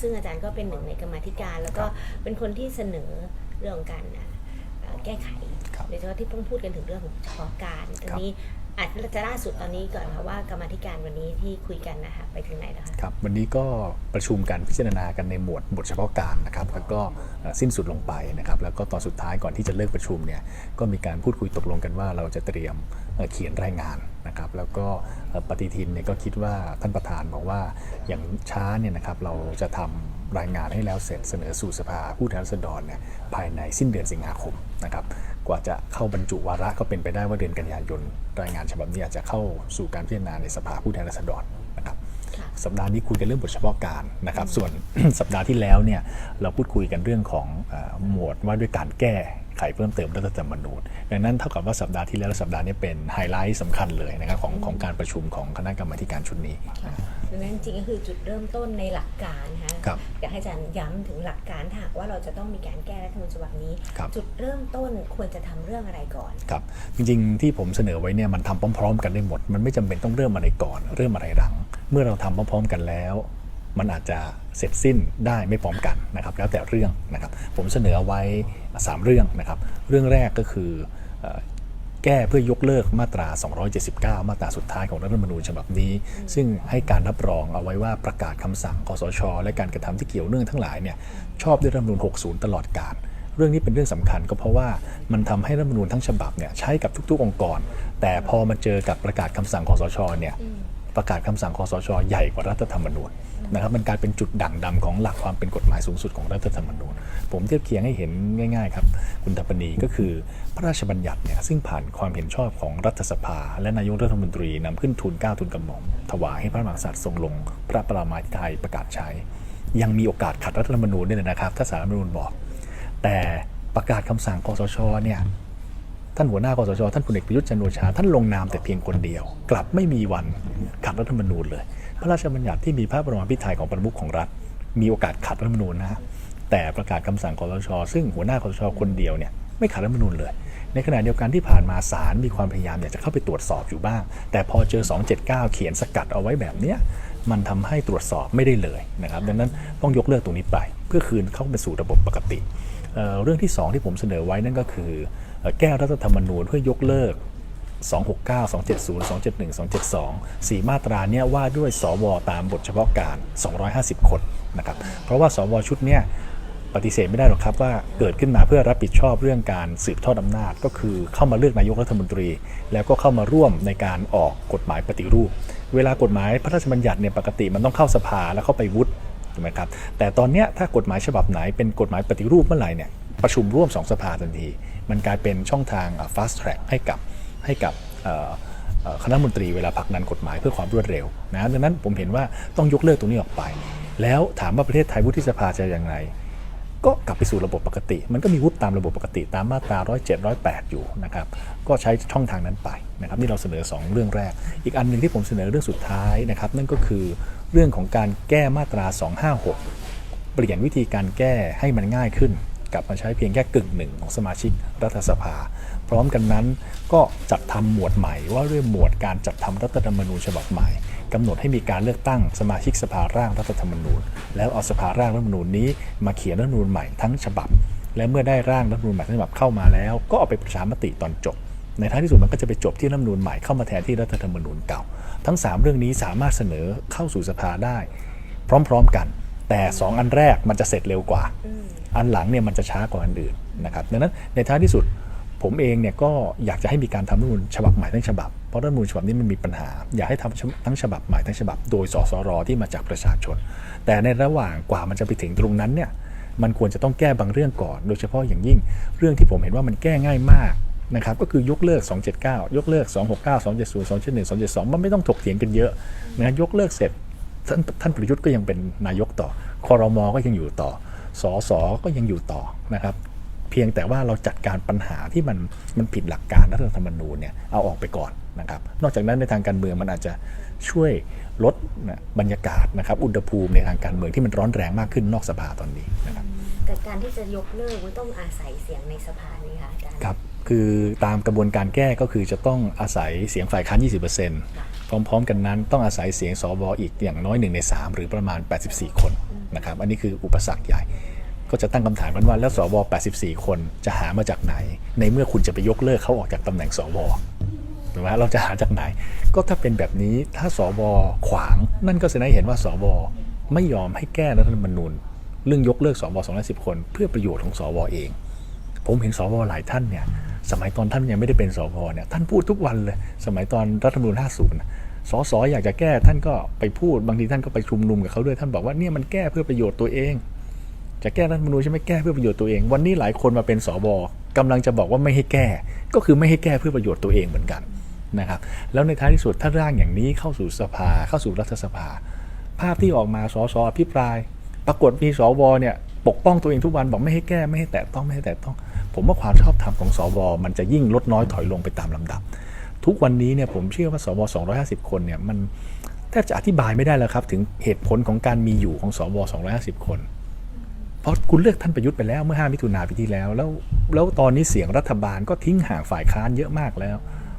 ซึ่งอาจารย์ก็เป็นหนึ่งในกรรมาธิการ แล้วก็เป็นคนที่เสนอเรื่องของการเอ่อแก้ไขครับโดยเฉพาะที่เพิ่งพูดกันถึงเรื่องของเฉพาะการตรงนี้ อาจจะล่าสุดตอนนี้ก่อนค่ะว่ากรรมธิการวันนี้ที่คุยกันนะคะไปถึงไหนแล้วคะครับวันนี้ก็ประชุมกันพิจารณากันในหมวดบทเฉพาะการนะครับแล้วก็สิ้นสุดลงไปนะครับแล้วก็ตอนสุดท้ายก่อนที่จะเลิกประชุมเนี่ยก็มีการพูดคุยตกลงกันว่าเราจะเตรียมเขียนรายงานนะครับแล้วก็ปฏิทินเนี่ยก็คิดว่าท่านประธานบอกว่าอย่างช้าเนี่ยนะครับเราจะทำรายงานให้แล้วเสร็จเสนอสู่สภาผู้แทนราษฎรเนี่ยภายในสิ้นเดือนสิงหาคมนะครับ กว่าจะเข้าบรรจุวาระก็เป็นไปได้ว่าเดือนกันยายนรายงานฉบับนี้อาจจะเข้าสู่การพิจารณาในสภาผู้แทนราษฎรนะครับค่ะสัปดาห์นี้คุยกันเรื่องบทเฉพาะการนะครับ ส่วนสัปดาห์ที่แล้วเนี่ยเราพูดคุยกันเรื่องของเออหมวดว่าด้วยการแก้ไขเพิ่มเติมรัฐธรรมนูญดังนั้นเท่ากับว่าสัปดาห์ที่แล้วและสัปดาห์นี้เป็นไฮไลท์สำคัญเลยนะครับของของการประชุมของคณะกรรมาธิการชุดนี้ค่ะ ดังนั้นจริงๆก็คือจุดเริ่มต้นในหลักการนะคะครับอยากให้อาจารย์ย้ำถึงหลักการถ้าหากว่าเราจะต้องมีการแก้รัฐธรรมนูญฉบับนี้ ครับ จุดเริ่มต้นควรจะทำเรื่องอะไรก่อน ครับจริงๆที่ผมเสนอไว้เนี่ยมันทำพร้อมๆ กันได้หมด มันไม่จำเป็นต้องเริ่มอะไรก่อน เริ่มอะไรหลัง เมื่อเราทำพร้อมๆกันแล้ว มันอาจจะเสร็จสิ้นได้ไม่พร้อมกันนะครับแล้วแต่เรื่องนะครับผมเสนอเอาไว้ 3 เรื่องนะครับเรื่องแรกก็คือเอ่อ แก้เพื่อยกเลิกมาตรา 279 มาตราสุดท้ายของรัฐธรรมนูญฉบับนี้ ซึ่งให้การรับรองเอาไว้ว่าประกาศคำสั่งคสช และการกระทำที่เกี่ยวเนื่องทั้งหลายเนี่ยชอบด้วยรัฐธรรมนูญ 60 ตลอดกาลเรื่องนี้เป็นเรื่องสำคัญก็เพราะว่ามันทำให้รัฐธรรมนูญทั้งฉบับเนี่ยใช้กับทุก ๆ องค์กร แต่พอมาเจอกับประกาศคำสั่งคสชเนี่ยประกาศคำสั่งคสช ใหญ่กว่ารัฐธรรมนูญ นะครับมันกลายเป็นจุดด่างดำของหลักความเป็นกฎหมายสูงสุดของรัฐธรรมนูญ ผมเทียบเคียงให้เห็นง่ายๆครับคุณทัปนีก็คือพระราชบัญญัติเนี่ยซึ่งผ่านความเห็นชอบของรัฐสภา และนายกรัฐมนตรีนำขึ้นทูลเก้าทูลกระหม่อมถวายให้พระมหากษัตริย์ทรงลง พระประมาธิไทยประกาศใช้ ยังมีโอกาสขัดรัฐธรรมนูญด้วยนะครับ ถ้าสารรัฐธรรมนูญบอก แต่ประกาศคำสั่งคอสชเนี่ยท่านหัวหน้าคอสช ท่านพลเอกประยุทธ์จันโอชา ท่านลงนามแต่เพียงคนเดียว กลับไม่มีวันขัดรัฐธรรมนูญเลย พระราชบัญญัติที่มีพระบรมพิไทยของประมุขของรัฐ มีโอกาสขัดรัฐมนูญนะฮะแต่ประกาศคำสั่งคอสชซึ่งหัวหน้าคอสชคนเดียวเนี่ยไม่ขัดรัฐมนูญเลย ในขณะเดียวกันที่ผ่านมาศาลมีความพยายามอยากจะเข้าไปตรวจสอบอยู่บ้าง แต่พอเจอ 279 เขียนสกัดเอาไว้แบบเนี้ยมันทำให้ตรวจสอบไม่ได้เลยนะครับดังนั้นต้องยกเลิกตรงนี้ไป เพื่อคืนเข้าไปสู่ระบบปกติเเรื่องที่ 2 ที่ผมเสนอไว้นั่นก็คือ แก้รัฐธรรมนูญเพื่อยกเลิก 269 270 271 272 4 มาตราเนี่ยว่าด้วยสวตามบทเฉพาะการ 250 คนนะครับเพราะว่าสวชุดเนี่ยปฏิเสธไม่ได้หรอกครับว่าเกิดขึ้นมาเพื่อรับผิดชอบเรื่องการสืบทอดอำนาจ ก็คือเข้ามาเลือกนายกรัฐมนตรี แล้วก็เข้ามาร่วมในการออกกฎหมายปฏิรูป เวลากฎหมายพระราชบัญญัติเนี่ยปกติมันต้องเข้าสภาแล้วเข้าไปวุฒิถูกไหมครับแต่ตอนนี้ถ้ากฎหมายฉบับไหนเป็นกฎหมายปฏิรูปเมื่อไหร่เนี่ยประชุมร่วมสองสภาทันที มันกลายเป็นช่องทาง fast track ให้กับ ให้กับคณะมนตรีเวลาผลักดันกฎหมายเพื่อความรวดเร็วนะดังนั้นผมเห็นว่าต้องยกเลิกตรงนี้ออกไป แล้วถามว่าประเทศไทยวุฒิสภาจะอย่างไร ก็กลับไปสู่ระบบปกติ มันก็มีวุฒิตามระบบปกติตามมาตรา107 108 อยู่นะครับก็ใช้ช่องทางนั้นไปนะครับนี่เราเสนอ 2 เรื่องแรก อีกอันหนึ่งที่ผมเสนอเรื่องสุดท้ายนะครับนั่นก็คือเรื่องของการแก้มาตรา 256 เปลี่ยนวิธีการแก้ให้มันง่ายขึ้น กลับมาใช้เพียงแค่กึ่งหนึ่งของสมาชิกรัฐสภา พร้อมกันนั้นก็จัดทำหมวดใหม่ว่าด้วยหมวดการจัดทำรัฐธรรมนูญฉบับใหม่กำหนดให้มีการเลือกตั้งสมาชิกสภาร่างรัฐธรรมนูญ แล้วเอาสภาร่างรัฐธรรมนูญนี้มาเขียนรัฐธรรมนูญใหม่ทั้งฉบับ และเมื่อได้ร่างรัฐธรรมนูญใหม่ทั้งฉบับเข้ามาแล้ว ก็เอาไปประชามติตอนจบในท้ายที่สุดมันก็จะไปจบที่รัฐธรรมนูญใหม่เข้ามาแทนที่รัฐธรรมนูญเก่า ทั้ง 3 เรื่องนี้สามารถเสนอเข้าสู่สภาได้ พร้อม ๆ กัน แต่ 2 อันแรกมันจะเสร็จเร็วกว่า อันหลังเนี่ยมันจะช้ากว่าอันอื่นนะครับดังนั้นในท้ายที่สุดผมเองเนี่ยก็อยากจะให้มีการทำรัฐธรรมนูญฉบับใหม่ทั้งฉบับ เพราะรัฐธรรมนูญฉบับนี้มันมีปัญหา อยากให้ทำทั้งฉบับใหม่ทั้งฉบับ โดยสสรที่มาจากประชาชน แต่ในระหว่างกว่ามันจะไปถึงตรงนั้นเนี่ยมันควรจะต้องแก้บางเรื่องก่อน โดยเฉพาะอย่างยิ่ง เรื่องที่ผมเห็นว่ามันแก้ง่ายมากนะครับก็คือยกเลิก 279 ยกเลิก 269 270 271 272 มันไม่ต้องถกเถียงกันเยอะนะยกเลิกเสร็จ ท่านท่านประยุทธ์ก็ยังเป็นนายกต่อคอรมอก็ยังอยู่ต่อสอสอก็ยังอยู่ต่อนะครับ เพียงแต่ว่าเราจัดการปัญหาที่มันมันผิดหลักการรัฐธรรมนูญเนี่ยเอาออกไปก่อนนะครับ นอกจากนั้นในทางการเมืองมันอาจจะช่วยลดนะบรรยากาศนะครับ อุณหภูมิในทางการเมืองที่มันร้อนแรงมากขึ้นนอกสภาตอนนี้นะครับแต่การที่จะยกเลิกมันต้องอาศัยเสียงในสภานี่ค่ะอาจารย์ครับคือตามกระบวนการแก้ก็คือจะต้องอาศัยเสียงฝ่ายค้าน 20% พร้อม ๆ กันนั้นต้องอาศัยเสียงสวอีกอย่างน้อยหนึ่งใน 3 หรือประมาณ 84 คนนะครับอันนี้คืออุปสรรคใหญ่ ก็จะตั้งคำถามกันว่าแล้วสว 84 คนจะหามาจากไหน ในเมื่อคุณจะไปยกเลิกเขาออกจากตำแหน่งสวถูกไหมเราจะหาจากไหน ก็ถ้าเป็นแบบนี้ถ้าสวขวางนั่นก็แสดงให้เห็นว่าสวไม่ยอมให้แก้รัฐธรรมนูญเรื่องยกเลิกสว210 คน เพื่อประโยชน์ของสวเอง ผมเห็นสวหลายท่านเนี่ย สมัยตอนท่านยังไม่ได้เป็นสวเนี่ยท่านพูดทุกวันเลย สมัยตอนรัฐธรรมนูญ50นะสสอยากจะแก้ท่านก็ไปพูดบางทีท่านก็ไปชุมนุมกับเขาด้วยท่านบอกว่าเนี่ยมันแก้เพื่อประโยชน์ตัวเอง จะแก้รัฐธรรมนูญใช่ไหมแก้เพื่อประโยชน์ตัวเอง วันนี้หลายคนมาเป็นสวกำลังจะบอกว่าไม่ให้แก้ ก็คือไม่ให้แก้เพื่อประโยชน์ตัวเองเหมือนกันนะครับแล้วในท้ายที่สุดถ้าร่างอย่างนี้เข้าสู่สภาเข้าสู่รัฐสภา ภาพที่ออกมาสสอภิปราย ปรากฏมีสวเนี่ยปกป้องตัวเองทุกวันบอกไม่ให้แก้ไม่ให้แตะต้องไม่ให้แตะต้อง ผมว่าความชอบธรรมของสวมันจะยิ่งลดน้อยถอยลงไปตามลำดับ ทุกวันนี้เนี่ยผมเชื่อว่าสว250 คนเนี่ยมันแทบจะอธิบายไม่ได้แล้วครับ ถึงเหตุผลของการมีอยู่ของสว250 คน เพราะคุณเลือกท่านประยุทธ์ไปแล้วเมื่อ 5 มิถุนาปีที่แล้ว แล้วแล้วตอนนี้เสียงรัฐบาลก็ทิ้งห่างฝ่ายค้านเยอะมากแล้ว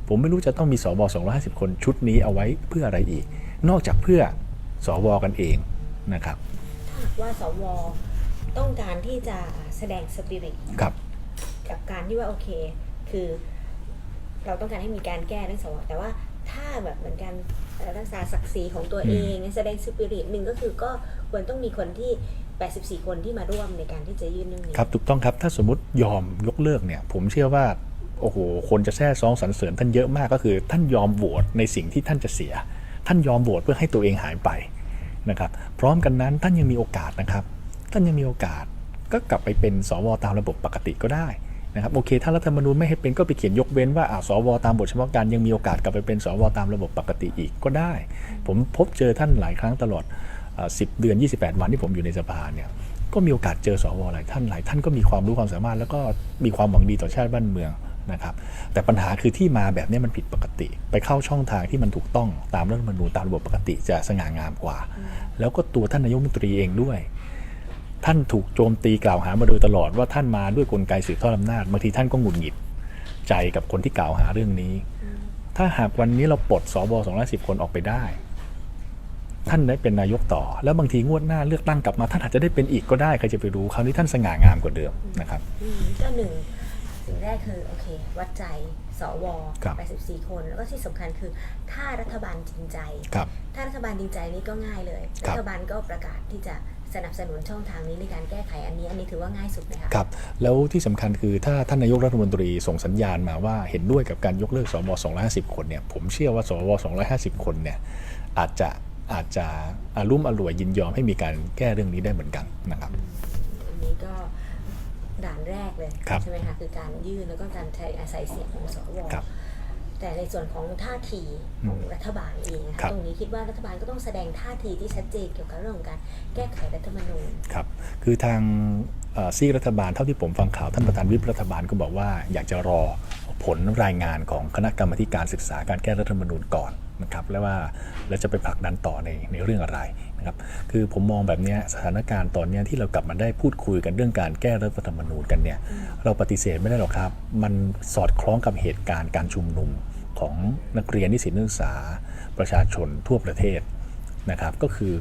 ผมไม่รู้จะต้องมีสว250 คนชุดนี้เอาไว้เพื่ออะไรอีก นอกจากเพื่อสวกันเองนะครับถ้าหากว่าสวต้องการที่จะแสดงสปิริตครับ กับการที่ว่าโอเค คือเราต้องการให้มีการแก้เรื่องสวแต่ว่าถ้าแบบเหมือนกันรักษาศักดิ์ศรีของตัวเองแสดงสปิริตหนึ่งก็คือก็ควรต้องมีคนที่ 84 คนที่มาร่วมในการที่จะยื่นเรื่องนี้ครับถูกต้องครับถ้าสมมติยอมยกเลิกเนี่ย ผมเชื่อว่าโอ้โหคนจะแซ่ซองสรรเสริญท่านเยอะมากก็คือ ท่านยอมโหวตในสิ่งที่ท่านจะเสีย ท่านยอมโหวตเพื่อให้ตัวเองหายไปนะครับ พร้อมกันนั้นท่านยังมีโอกาสนะครับ ท่านยังมีโอกาสก็กลับไปเป็นสวตามระบบปกติก็ได้ นะครับโอเค ถ้ารัฐธรรมนูญไม่ให้เป็นก็ไปเขียนยกเว้นว่าอ่าสวตามบทเฉพาะการยังมีโอกาสกลับไปเป็นสวตามระบบปกติอีกก็ได้ ผมพบเจอท่านหลายครั้งตลอดอ่า10 เดือน 28 วันที่ผมอยู่ในสภาเนี่ยก็มีโอกาสเจอสวหลายท่านหลายท่านก็มีความรู้ความสามารถ แล้วก็มีความหวังดีต่อชาติบ้านเมืองนะครับแต่ปัญหาคือที่มาแบบนี้มันผิดปกติ ไปเข้าช่องทางที่มันถูกต้องตามรัฐธรรมนูญตามระบบปกติจะสง่างามกว่า แล้วก็ตัวท่านนายกรัฐมนตรีเองด้วย ท่านถูกโจมตีกล่าวหามาโดยตลอดว่าท่านมาด้วยกลไกสืบทอดอำนาจบางทีท่านก็หงุดหงิดใจกับคนที่กล่าวหาเรื่องนี้ ถ้าหากวันนี้เราปลดสว210คนออกไปได้ ท่านได้เป็นนายกต่อ แล้วบางทีงวดหน้าเลือกตั้งกลับมา ท่านอาจจะได้เป็นอีกก็ได้ใครจะไปรู้คราวนี้ท่านสง่างามกว่าเดิมนะครับเจ้าหนึ่ง สิ่งแรกคือโอเค วัดใจสวครับ84 คน แล้วก็ที่สำคัญคือถ้ารัฐบาลจริงใจครับถ้ารัฐบาลจริงใจนี่ก็ง่ายเลยครัรับฐบาลก็ประกาศที่จะสนับสนุนช่องทางนี้ในการแก้ไขอันนี้อันนี้ถือว่าง่ายสุดไหมคะครับแล้วที่สำคัญคือถ้าท่านนายกรัฐมนตรีส่งสัญญาณมาว่าเห็นด้วยกับการยกเลิกสว250 คนเนี่ยผมเชื่อว่าสว250 คนเนี่ยอาจจะอาจจะอารุ่มอร่วยยินยอมให้มีการแก้เรื่องนี้ได้เหมือนกันนะครับอันนี้ก็ ด่านแรกเลยครับใช่ไหมคะคือการยื่นแล้วก็การใช้อาศัยเสียงของสวครับแต่ในส่วนของท่าทีของรัฐบาลเองนะครัคะบตรงนี้คิดว่ารัฐบาลก็ต้องแสดงท่าทีที่ชัดเจนเกี่ยวกับเรื่องของการแก้ไขรัฐธรรมนูญครับคือทางเอ่อซีกรัฐบาลเท่าที่ผมฟังข่าวท่านประธานวิปรัฐบาลก็บอกว่าอยากจะรอผลรายงานของคณะกรรมาธิการศึกษาการแก้รัฐธรรมนูญก่อน นะครับแล้วว่าแล้วจะไปผลักดันต่อในในเรื่องอะไรนะครับคือผมมองแบบเนี้ยสถานการณ์ตอนเนี้ยที่เรากลับมาได้พูดคุยกันเรื่องการแก้รัฐธรรมนูญกันเนี่ยเราปฏิเสธไม่ได้หรอกครับ มันสอดคล้องกับเหตุการณ์การชุมนุมของนักเรียนนิสิตนักศึกษาประชาชนทั่วประเทศนะครับก็คือ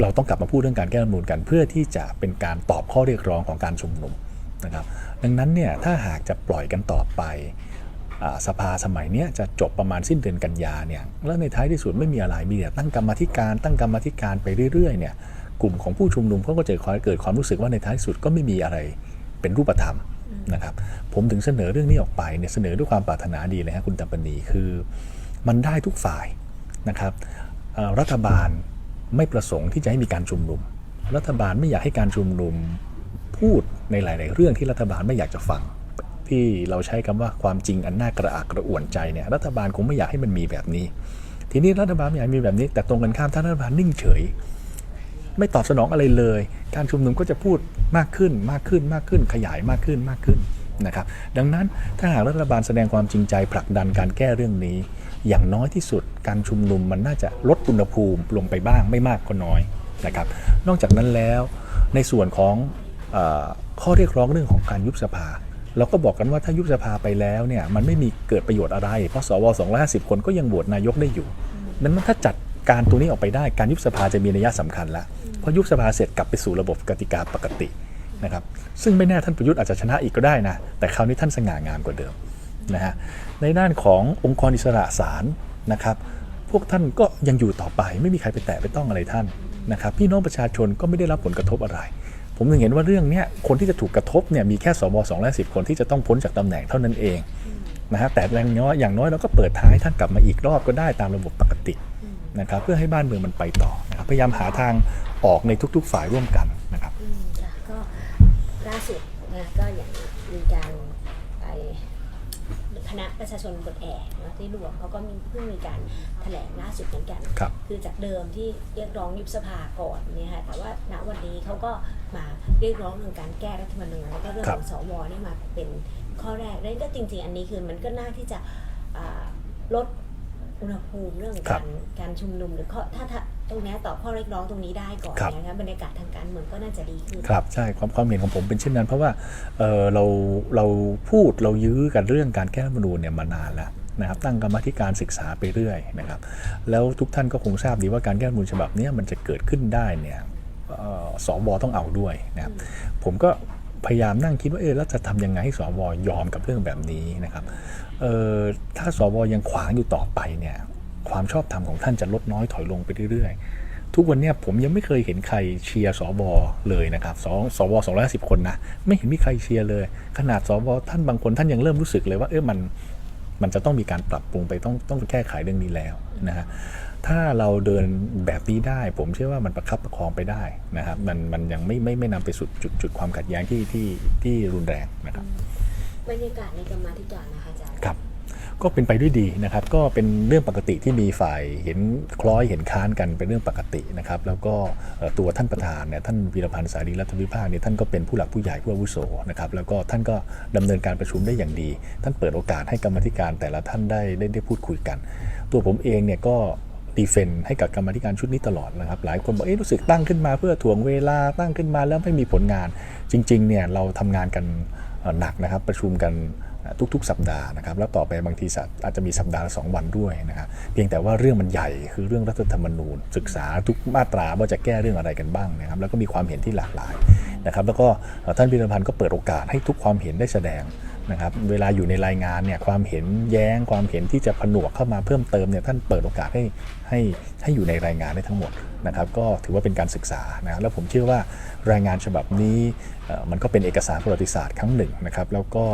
เราต้องกลับมาพูดเรื่องการแก้รัฐธรรมนูญกัน เพื่อที่จะเป็นการตอบข้อเรียกร้องของการชุมนุมนะครับดังนั้นเนี่ยถ้าหากจะปล่อยกันต่อไปอ่า สภาสมัยนี้จะจบประมาณสิ้นเดือนกันยาเนี่ยแล้วในท้ายที่สุดไม่มีอะไรมีแต่ตั้งกรรมธิการ ตั้งกรรมธิการไปเรื่อยๆเนี่ยกลุ่มของผู้ชุมนุมเขาก็จะเกิดความรู้สึกว่าในท้ายสุดก็ไม่มีอะไรเป็นรูปธรรมนะครับผมถึงเสนอเรื่องนี้ออกไปเนี่ยเสนอด้วยความปรารถนาดีเลยฮะคุณตำปณีคือ มันได้ทุกฝ่ายนะครับรัฐบาลไม่ประสงค์ที่จะให้มีการชุมนุม รัฐบาลไม่อยากให้การชุมนุมพูดในหลาย ๆ เรื่องที่รัฐบาลไม่อยากจะฟัง ที่เราใช้คำว่าความจริงอันน่ากระอักกระอ่วนใจเนี่ยรัฐบาลคงไม่อยากให้มันมีแบบนี้ ทีนี้รัฐบาลไม่อยากมีแบบนี้ แต่ตรงกันข้ามถ้ารัฐบาลนิ่งเฉย ไม่ตอบสนองอะไรเลย การชุมนุมก็จะพูดมากขึ้นมากขึ้นมากขึ้น ขยายมากขึ้นมากขึ้นนะครับดังนั้นถ้าหากรัฐบาลแสดงความจริงใจผลักดันการแก้เรื่องนี้ อย่างน้อยที่สุดการชุมนุมมันน่าจะลดอุณหภูมิลงไปบ้างไม่มากก็น้อยนะครับนอกจากนั้นแล้วในส่วนของอข้อเรียกร้องเรื่องของการยุบสภา เราก็บอกกันว่าถ้ายุบสภาไปแล้วเนี่ยมันไม่มีเกิดประโยชน์อะไร เพราะสว250 คนก็ยังโหวตนายกได้อยู่นั้นถ้าจัดการตัวนี้ออกไปได้การยุบสภาจะมีนัยสำคัญแล้วพอยุบสภาเสร็จกลับไปสู่ระบบกติกาปกตินะครับซึ่งไม่แน่ท่านประยุทธ์อาจจะชนะอีกก็ได้นะแต่คราวนี้ท่านสง่างามกว่าเดิมนะฮะในด้านขององค์กรอิสระศาลนะครับพวกท่านก็ยังอยู่ต่อไป ไม่มีใครไปแตะไปต้องอะไรท่านนะครับพี่น้องประชาชนก็ไม่ได้รับผลกระทบอะไร ผมถึงเห็นว่าเรื่องเนี้ยคนที่จะถูกกระทบเนี่ยมีแค่สว210คนที่จะต้องพ้นจากตำแหน่งเท่านั้นเองนะฮะแต่อย่างน้อยอย่างน้อยเราก็เปิดท้ายท่านกลับมาอีกรอบก็ได้ตามระบบปกตินะครับเพื่อให้บ้านเมืองมันไปต่อนะครับพยายามหาทางออกในทุก ๆ ฝ่ายร่วมกันนะครับอืมค่ะก็ล่าสุดนะก็อย่างมีการไปค ณะประชาชนบนแอกนะที่รวมเขาก็มีเพิ่งมีการแถลงล่าสุดเหมือนกันครับ คือจากเดิมที่เรียกร้องยุบสภาก่อนเนี่ยค่ะแต่ว่าณวันนี้เขาก็มาเรียกร้องเรื่องการแก้รัฐธรรมนูญแล้วก็เรื่องครัขบองสวนี่มาเป็นข้อแรกแล้วก็จริง ๆ อันนี้คือมันก็น่าที่จะอ่าลดอุณหภูมิเรื่องครับการการชุมนุมหรือข้อถ้าถ้า ตรงเนี้ยตอบข้อเรียกร้องตรงนี้ได้ก่อนครับ นะคะบรรยากาศทางการเมืองก็น่าจะดีขึ้น ครับใช่ความความเห็นของผมเป็นเช่นนั้นเพราะว่าเอ่อเราเราพูดเรายื้อกันเรื่องการแก้รัฐธรรมนูญเนี่ยมานานแล้วนะครับตั้งกรรมาธิการศึกษาไปเรื่อยนะครับแล้วทุกท่านก็คงทราบดีว่าการแก้รัฐธรรมนูญฉบับเนี้ยมันจะเกิดขึ้นได้เนี่ยเอ่อสวต้องเอาด้วยนะครับผมก็พยายามนั่งคิดว่าเออแล้วจะทำยังไงให้สวยอมกับเรื่องแบบนี้นะครับเอ่อถ้าสวยังขวางอยู่ต่อไปเนี่ย ความชอบธรรมของท่านจะลดน้อยถอยลงไปเรื่อยๆ ทุกวันเนี้ยผมยังไม่เคยเห็นใครเชียร์สวเลยนะครับสสวสองร้อยสิบคนนะไม่เห็นมีใครเชียร์เลย ขนาดสวท่านบางคนท่านยังเริ่มรู้สึกเลยว่าเออมันมันจะต้องมีการปรับปรุงไปต้องต้องแก้ไขเรื่องนี้แล้วนะฮะถ้าเราเดินแบบนี้ได้ ผมเชื่อว่ามันประคับประคองไปได้นะครับ มันมันยังไม่ไม่ไม่นำไปสู่จุดจุดความขัดแย้งที่ที่ที่รุนแรงนะครับบรรยากาศในกรรมาธิการนะคะอาจารย์ครับ ก็เป็นไปด้วยดีนะครับ ก็เป็นเรื่องปกติที่มีฝ่ายเห็นคล้อยเห็นค้านกันเป็นเรื่องปกตินะครับ แล้วก็ตัวท่านประธานเนี่ยท่านวีรพันธ์สารีรัฐวิภาคเนี่ยท่านก็เป็นผู้หลักผู้ใหญ่ผู้อาวุโสนะครับแล้วก็ท่านก็ดำเนินการประชุมได้อย่างดี ท่านเปิดโอกาสให้กรรมธิการแต่ละท่านได้ได้ได้พูดคุยกัน ตัวผมเองเนี่ยก็ดีเฟนต์ให้กับกรรมธิการชุดนี้ตลอดนะครับ หลายคนบอกเอ๊ะรู้สึกตั้งขึ้นมาเพื่อถ่วงเวลาตั้งขึ้นมาแล้วไม่มีผลงานจริงๆเนี่ยเราทำงานกันหนักนะครับประชุมกัน ทุกๆ สัปดาห์นะครับแล้วต่อไปบางทีอาจจะมีสัปดาห์ละสองวันด้วยนะครับเพียงแต่ว่าเรื่องมันใหญ่คือเรื่องรัฐธรรมนูญ ศึกษาทุกมาตราว่าจะแก้เรื่องอะไรกันบ้างนะครับแล้วก็มีความเห็นที่หลากหลายนะครับแล้วก็ท่านพิรพันธ์ก็เปิดโอกาสให้ทุกความเห็นได้แสดงนะครับเวลาอยู่ในรายงานเนี่ยความเห็นแย้งความเห็นที่จะผนวกเข้ามาเพิ่มเติมเนี่ยท่านเปิดโอกาสให้ให้ให้อยู่ในรายงานได้ทั้งหมดนะครับก็ถือว่าเป็นการศึกษานะแล้วผมเชื่อว่ารายงานฉบับนี้มันก็เป็นเอกสารประวัติศาสตร์ครั้งหนึ่งนะครับแล้วก็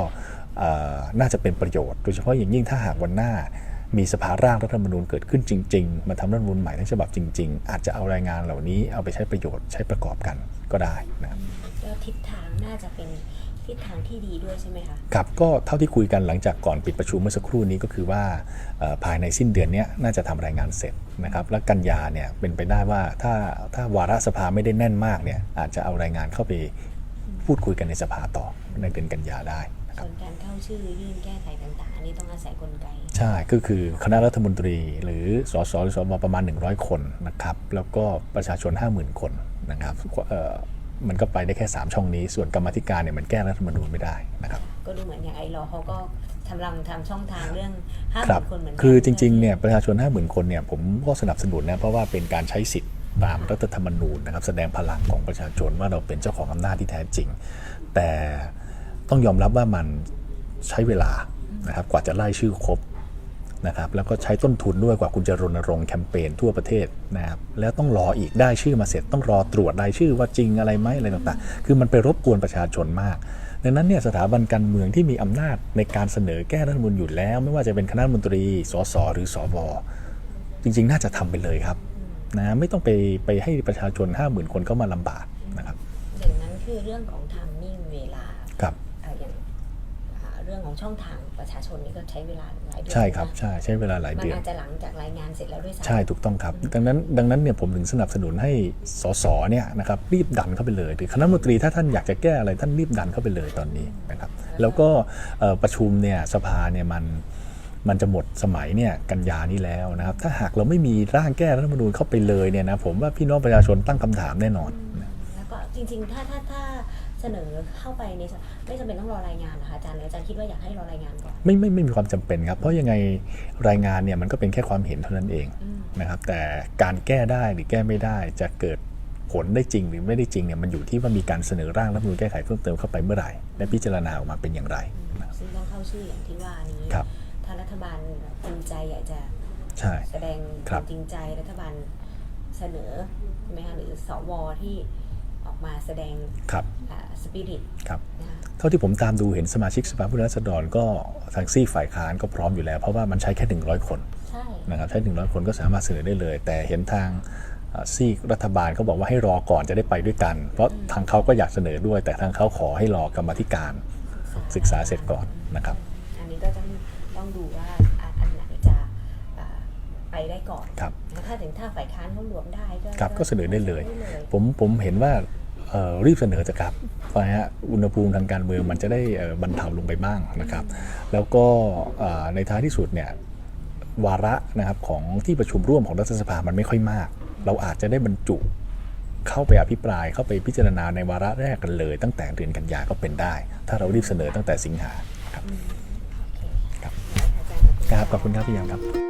น่าจะเป็นประโยชน์ โดยเฉพาะอย่างยิ่งถ้าหากวันหน้า มีสภาร่างรัฐธรรมนูญเกิดขึ้นจริง ๆ มาทำรัฐธรรมนูญใหม่ทั้งฉบับจริง ๆ อาจจะเอารายงานเหล่านี้เอาไปใช้ประโยชน์ใช้ประกอบกันก็ได้นะครับแล้วทิศทางน่าจะเป็นทิศทางที่ดีด้วยใช่ไหมคะครับก็เท่าที่คุยกันหลังจากก่อนปิดประชุมเมื่อสักครู่นี้ก็คือว่าเอ่อภายในสิ้นเดือนเนี้ยน่าจะทำรายงานเสร็จนะครับและกันยาเนี่ยเป็นไปได้ว่าถ้าถ้าวาระสภาไม่ได้แน่นมากเนี่ยอาจจะเอารายงานเข้าไปพูดคุยกันในสภาต่อในเดือนกันยาได้ นะครับส่วนการเข้าชื่อยื่นแก้ไขต่างๆ อันนี้ต้องอาศัยกลไก ใช่ก็คือคณะรัฐมนตรีหรือสสหรือสวประมาณ 100 คนนะครับแล้วก็ประชาชน 50,000 คนนะครับเอ่อมันก็ไปได้แค่ 3 ช่องนี้ ส่วนกรรมาธิการเนี่ยมันแก้รัฐธรรมนูญไม่ได้นะครับก็ดูเหมือนอย่างไอรอเขาก็กำลังทำช่องทางเรื่องห้าหครัมื่บนคนเหมือนกันคือจริงๆเนี่ยประชาชน 50,000 คนเนี่ยผมก็สนับสนุนนะเพราะว่าเป็นการใช้สิทธิ์ตามรัฐธรรมนูญนะครับแสดงพลังของประชาชนว่าเราเป็นเจ้าของอำนาจที่แท้จริง แต่ ต้องยอมรับว่ามันใช้เวลานะครับกว่าจะไล่ชื่อครบนะครับแล้วก็ใช้ต้นทุนด้วยกว่าคุณจะรณรงค์แคมเปญทั่วประเทศนะครับแล้วต้องรออีกได้ชื่อมาเสร็จต้องรอตรวจรายชื่อว่าจริงอะไรไหมอะไรต่างๆ คือมันไปรบกวนประชาชนมาก ดังนั้นเนี่ยสถาบันการเมืองที่มีอำนาจในการเสนอแก้รัฐธรรมนูญอยู่แล้ว ไม่ว่าจะเป็นคณะรัฐมนตรี สสหรือสวจริง ๆ น่าจะทำไปเลยครับนะไม่ต้องไปไปให้ประชาชน 5 0,000 คนเข้ามาลำบากนะครับหนึ่งนั้นคือเรื่องของทามมิ่งเวลาครับ อะอย่างอ่าเรื่องของช่องทางประชาชนนี่ก็ใช้เวลาหลายเดือนใช่ครับนะใช่ใช้เวลาหลายมันเดือนอาจจะหลังจากรายงานเสร็จแล้วด้วยซ้ำใช่ถูกต้องครับ ดังนั้นดังนั้นเนี่ยผมถึงสนับสนุนให้สสเนี่ยนะครับรีบดันเข้าไปเลยหรือคณะรัฐมนตรีถ้าท่านอยากจะแก้อะไรท่านรีบดันเข้าไปเลยตอนนี้นะครับแล้วก็เอ่อประชุมเนี่ยสภาเนี่ยมันมันจะหมดสมัยเนี่ยกันยานี้แล้วนะครับ ถ้าหากเราไม่มีร่างแก้รัฐธรรมนูญเข้าไปเลยเนี่ยนะผมว่าพี่น้องประชาชนตั้งคำถามแน่นอนนะแล้วก็จริงๆถ้าถ้าถ้า เสนอเข้าไปในสไม่จำเป็นต้องรอรายงานนะคะอาจารย์หรืออาจารย์คิดว่าอยากให้รอรายงานก่อนไม่ไม่ไม่มีความจำเป็นครับ เพราะยังไงรายงานเนี่ยมันก็เป็นแค่ความเห็นเท่านั้นเองอืมนะครับ แต่การแก้ได้หรือแก้ไม่ได้จะเกิดผลได้จริงหรือไม่ได้จริงเนี่ยมันอยู่ที่ว่ามีการเสนอร่างรัฐธรรมนูญแก้ไขเพิ่มเติมเข้าไปเมื่อไหร่และพิจารณาออกมาเป็นอย่างไรนะครับซึ่งต้องเข้าชื่ออย่างที่ว่านี้ครับถ้ารัฐบาลจริงใจอยากจะใช่แสดงครับจริงใจรัฐบาลเสนอใช่ไหมคะหรือสวที่ออก มาแสดงครับสปิริตครับนะคะเท่าที่ผมตามดูเห็นสมาชิกสภาผู้แทนราษฎรก็ทางซีกฝ่ายค้านก็พร้อมอยู่แล้ว เพราะว่ามันใช้แค่ 100 คนใช่นะครับใช้ 100 คนก็สามารถเสนอได้เลย แต่เห็นทางเอ่อซีกรัฐบาลเขาบอกว่าให้รอก่อนจะได้ไปด้วยกัน เพราะทางเขาก็อยากเสนอด้วย แต่ทางเขาขอให้รอกรรมาธิการศึกษาเสร็จก่อนนะครับ อันนี้ก็ต้องต้องดูว่าอันอันไหนจะอ่าไปได้ก่อนครับนะถ้าถึงถ้าฝ่ายค้านเขารวมได้ก็ครับก็เสนอได้เลยได้เลย ผมผมเห็นว่าเอ่อ รีบเสนอจะครับเพราะฮะอุณหภูมิทางการเมืองมันจะได้บรรเทาลงไปบ้างนะครับ แล้วก็ในท้ายที่สุดเนี่ยวาระนะครับของที่ประชุมร่วมของรัฐสภามันไม่ค่อยมาก เราอาจจะได้บรรจุเข้าไปอภิปรายเข้าไปพิจารณาในวาระแรกกันเลย ตั้งแต่เดือนกันยาก็เป็นได้ ถ้าเรารีบเสนอตั้งแต่สิงหาครับครับขอบคุณครับขอบคุณครับพี่ยามครับ